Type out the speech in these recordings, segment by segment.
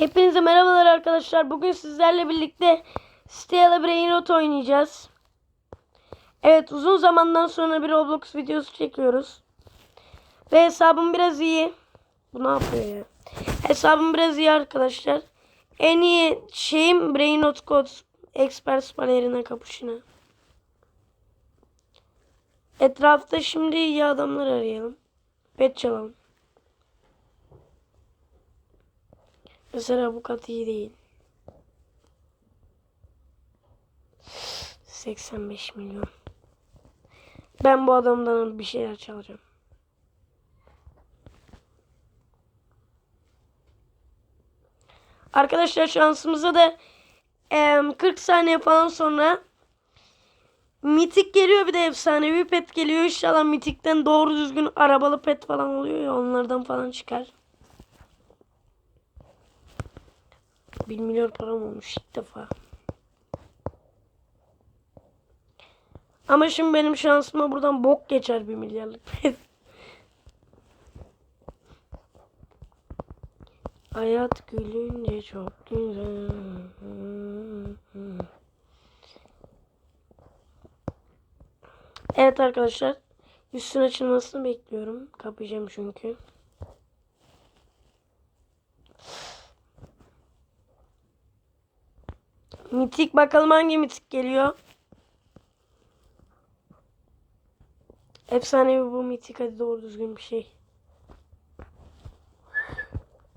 Hepinize merhabalar arkadaşlar. Bugün sizlerle birlikte Stella Brainrot oynayacağız. Evet uzun zamandan sonra bir Roblox videosu çekiyoruz. Ve hesabım biraz iyi. Bu ne yapıyor ya? Hesabım biraz iyi arkadaşlar. En iyi şeyim Brainrot Code Experts Balerina Kapışına. Etrafta şimdi iyi adamlar arayalım. Pet çalalım. Mesela bu kat iyi değil. 85 milyon. Ben bu adamdan bir şeyler çalacağım. Arkadaşlar şansımıza da em, 40 saniye falan sonra mitik geliyor bir de efsanevi pet geliyor. İnşallah mitikten doğru düzgün arabalı pet falan oluyor ya onlardan falan çıkar. 1 milyon param olmuş ilk defa. Ama şimdi benim şansıma buradan bok geçer 1 milyarlık. Hayat gülünce çok güzel. Evet arkadaşlar. Üstün açılmasını bekliyorum. Kapayacağım çünkü. Mitik bakalım hangi mitik geliyor. Efsanevi bu mitik hadi doğru düzgün bir şey.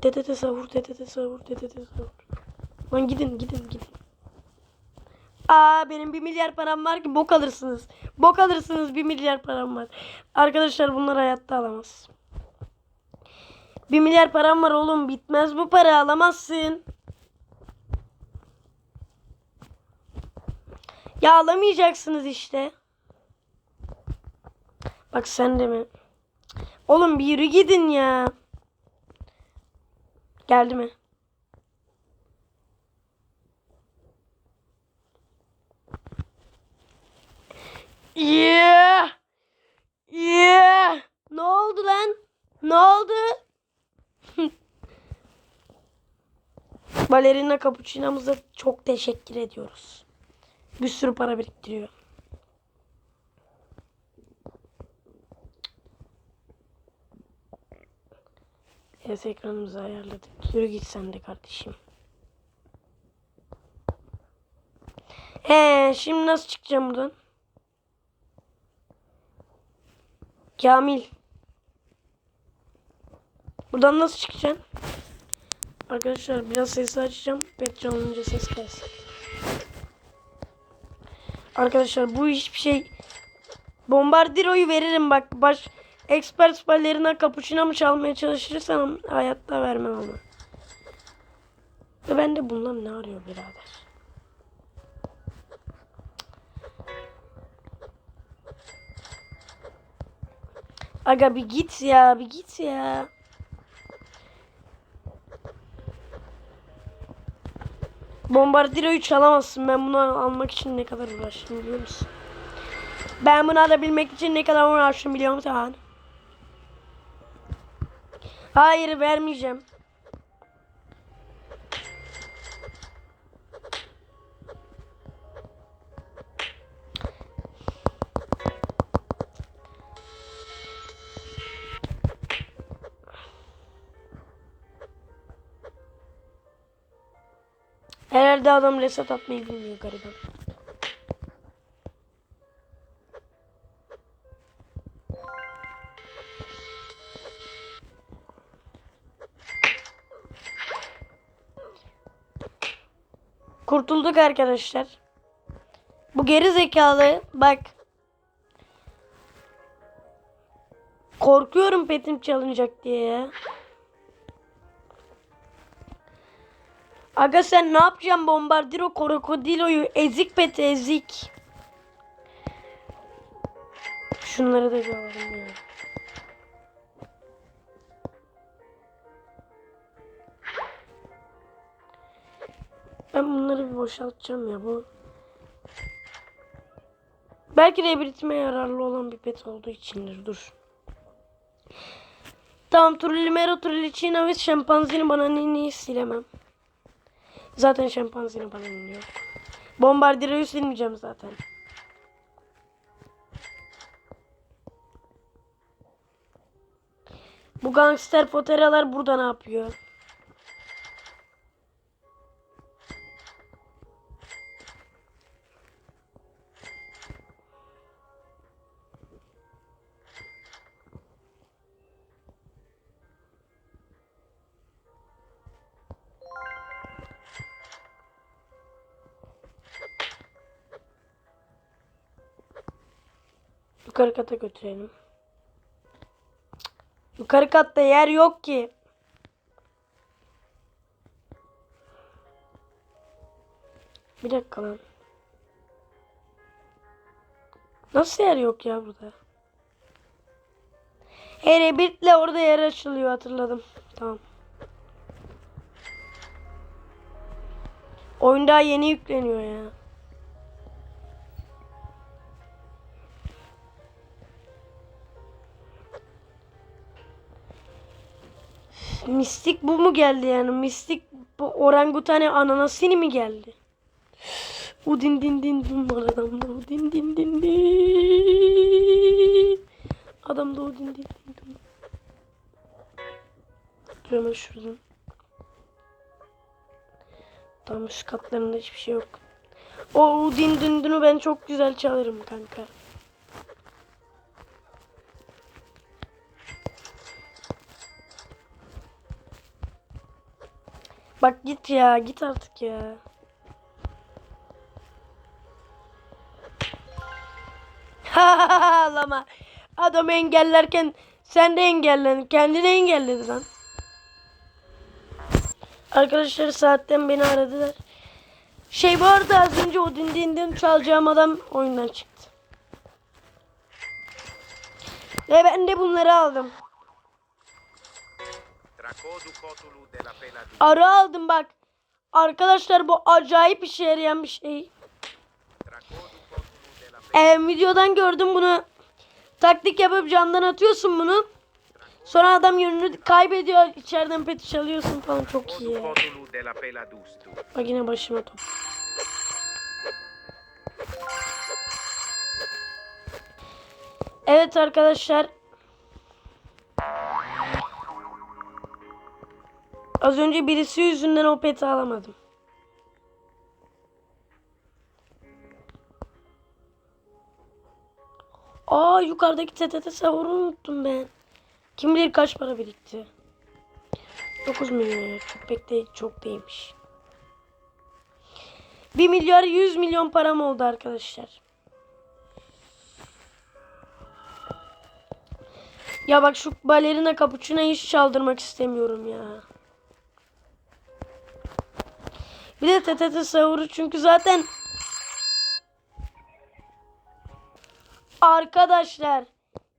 Dede de savur, dede de savur, dede de savur. Lan gidin, gidin, gidin. Aa benim bir milyar param var ki bok alırsınız. Bok alırsınız bir milyar param var. Arkadaşlar bunlar hayatta alamaz. Bir milyar param var oğlum bitmez bu para alamazsın. Ya alamayacaksınız işte. Bak sen de mi? Oğlum bir yürü gidin ya. Geldi mi? Yeah. Yeah. Ne oldu lan? Ne oldu? Balerina Cappuccino'muza çok teşekkür ediyoruz. Bir sürü para biriktiriyor. Evet ekranımızı ayarladık. Yürü git sen de kardeşim. He, şimdi nasıl çıkacağım buradan? Kamil. Buradan nasıl çıkacaksın? Arkadaşlar biraz sesi açacağım. Pet çalınca ses gelsin. Arkadaşlar bu hiçbir şey Bombardiro'yu veririm bak baş Expert balerina cappuccino mı çalmaya çalışırsam hayatta vermem onu. Ve ben de bunlar ne arıyor birader? Aga bir git ya bir git ya. Bombardiro'yu çalamazsın. Ben bunu almak için ne kadar uğraştım biliyor musun? Ben bunu alabilmek için ne kadar uğraştım biliyor musun? Hayır vermeyeceğim. Herhalde adam reset atmayı bilmiyor gariban. Kurtulduk arkadaşlar. Bu geri zekalı bak. Korkuyorum petim çalınacak diye ya. Aga sen ne yapacaksın Bombardiro Krokodilo'yu ezik pet ezik. Şunları da alalım ya. Ben bunları bir boşaltacağım ya bu. Belki rebritime yararlı olan bir pet olduğu içindir. Dur. Tamam Trullimero Trullicino ve şempanzini bana ne, ne silemem. Zaten şempanzini bana iniyor. Bombardiroyu silmeyeceğim zaten. Bu gangster foteralar burada ne yapıyor? Yukarı kata götürelim. Yukarı katta yer yok ki. Bir dakika lan. Nasıl yer yok ya burada? Herebirt'le orada yer açılıyor hatırladım. Tamam. Oyun daha yeni yükleniyor ya. Mistik bu mu geldi yani? Mistik bu orangutane ananasini mi geldi? Udin din din din var adamda udin din din din. Adamda udin din din din. Dur hemen şuradan. Tam üst katlarında hiçbir şey yok. O udin din dinu ben çok güzel çalarım kanka. Bak git ya git artık ya. Ağlama. Adamı engellerken sen de engellendin. Kendini engelledi lan. Arkadaşlar saatten beni aradılar. Şey bu arada az önce o din din din çalacağım adam oyundan çıktı. Ve ben de bunları aldım. Arı aldım bak. Arkadaşlar bu acayip işe yarayan bir şey. Ee, videodan gördüm bunu. Taktik yapıp camdan atıyorsun bunu. Sonra adam yönünü kaybediyor. İçeriden peti çalıyorsun falan çok iyi. Bak yine başıma top. Evet arkadaşlar. Az önce birisi yüzünden o peti alamadım. Aa yukarıdaki TTT savuru unuttum ben. Kim bilir kaç para birikti. 9 milyon. Çok pek de çok değilmiş. 1 milyar 100 milyon param oldu arkadaşlar. Ya bak şu balerina cappuccino'yu hiç çaldırmak istemiyorum ya. Bir de TTT savuru çünkü zaten Arkadaşlar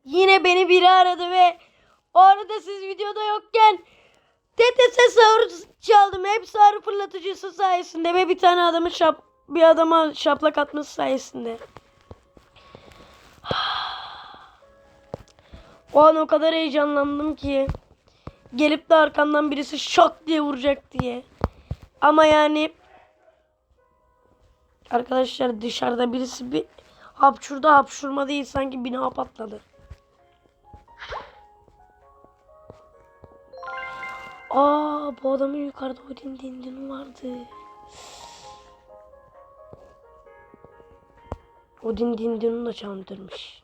yine beni biri aradı ve o arada siz videoda yokken TTS sahur çaldım. Hep sahur fırlatıcısı sayesinde ve bir tane adamı şap bir adama şaplak atması sayesinde. O an o kadar heyecanlandım ki gelip de arkamdan birisi şok diye vuracak diye. Ama yani arkadaşlar dışarıda birisi bir hapşurda hapşurma değil sanki bina patladı. Aa bu adamın yukarıda Odin dindin vardı. Odin dindini da çaldırmış.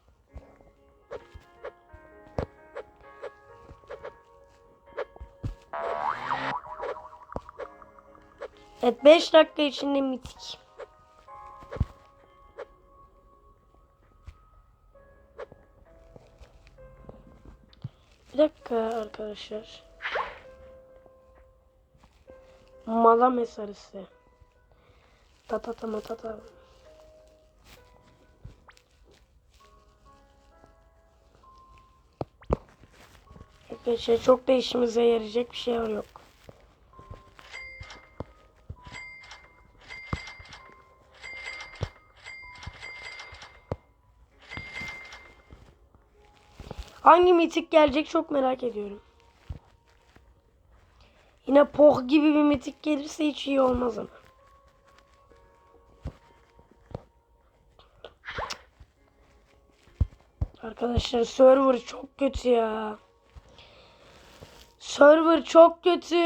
Evet 5 dakika içinde mitik. Bir dakika arkadaşlar. Mala mesarısı. Tatata matata. Arkadaşlar çok da işimize yarayacak bir şey yok. Hangi mitik gelecek çok merak ediyorum. Yine poh gibi bir mitik gelirse hiç iyi olmaz ama. Arkadaşlar server çok kötü ya. Server çok kötü.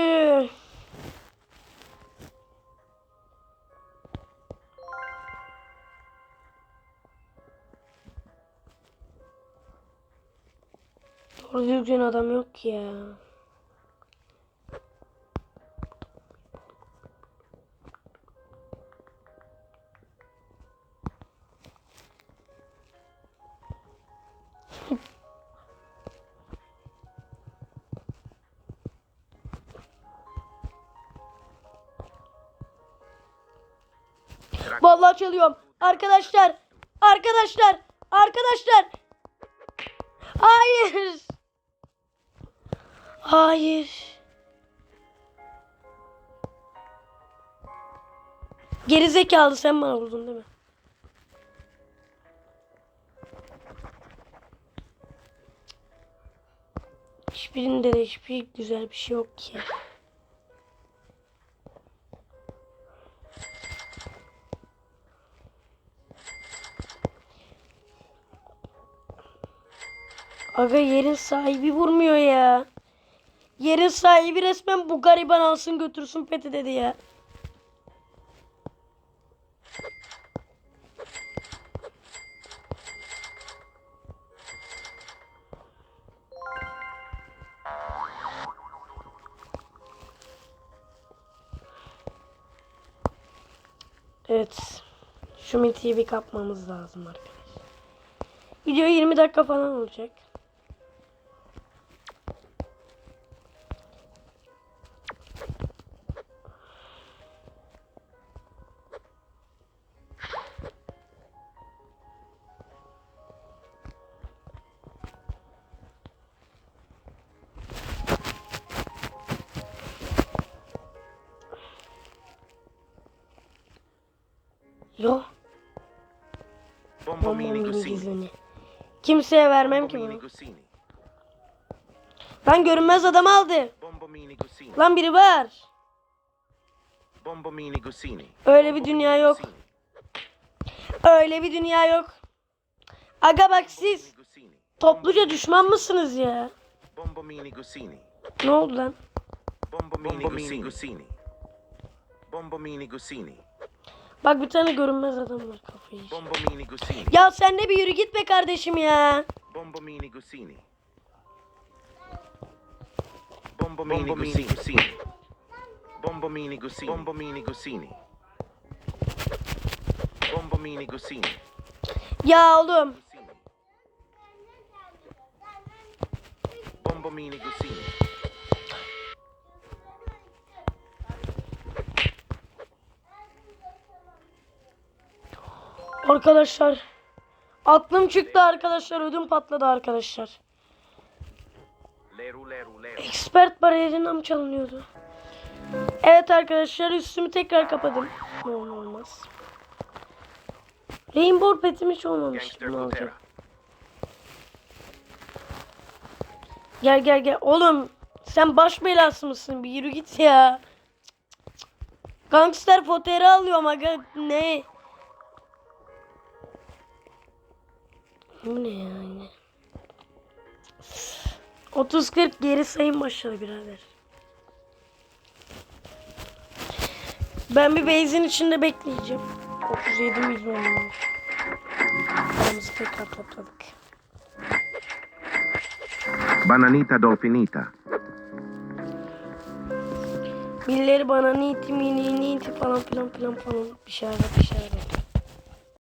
Doğru düzgün adam yok ki ya. Vallahi çalıyorum. Arkadaşlar. Arkadaşlar. Arkadaşlar. Hayır. Hayır. Geri zekalı sen bana vurdun değil mi? Hiçbirinde de hiçbir güzel bir şey yok ki. Aga yerin sahibi vurmuyor ya. Yerin sahibi resmen bu gariban alsın götürsün peti dedi ya. Evet. Şu mitiyi bir kapmamız lazım arkadaşlar. Video 20 dakika falan olacak. Gusini. gizlini. Kimseye vermem ki bunu. Lan görünmez adam aldı. Lan biri var. Öyle bir dünya yok. Öyle bir dünya yok. Aga bak siz topluca düşman mısınız ya? Ne oldu lan? Bombo mini Gusini. Bombo mini Gusini. Bak bir tane görünmez adam var kafayı. Gusini. Ya sen de bir yürü git be kardeşim ya. Bombo mini Gusini. Bombo mini Gusini. Bombo mini Gusini. Bombo mini Gusini. Bombo mini Gusini. Ya oğlum. Gusini. Bombo mini Gusini. Arkadaşlar. Aklım çıktı arkadaşlar. Ödüm patladı arkadaşlar. Expert bariyerinden mi çalınıyordu? Evet arkadaşlar üstümü tekrar kapadım. Ne olmaz. Rainbow petim hiç olmamış. Ne olacak? Gel gel gel. Oğlum sen baş belası mısın? Bir yürü git ya. Gangster foteri alıyorum aga. Ne? Bu ne ya yine? 30-40 geri sayım başladı birader. Ben bir base'in içinde bekleyeceğim. 37 milyon olmuş. Paramızı tekrar topladık. Bananita dolfinita. Birileri bana niti mini niti falan filan filan falan bir şeyler bir şeyler.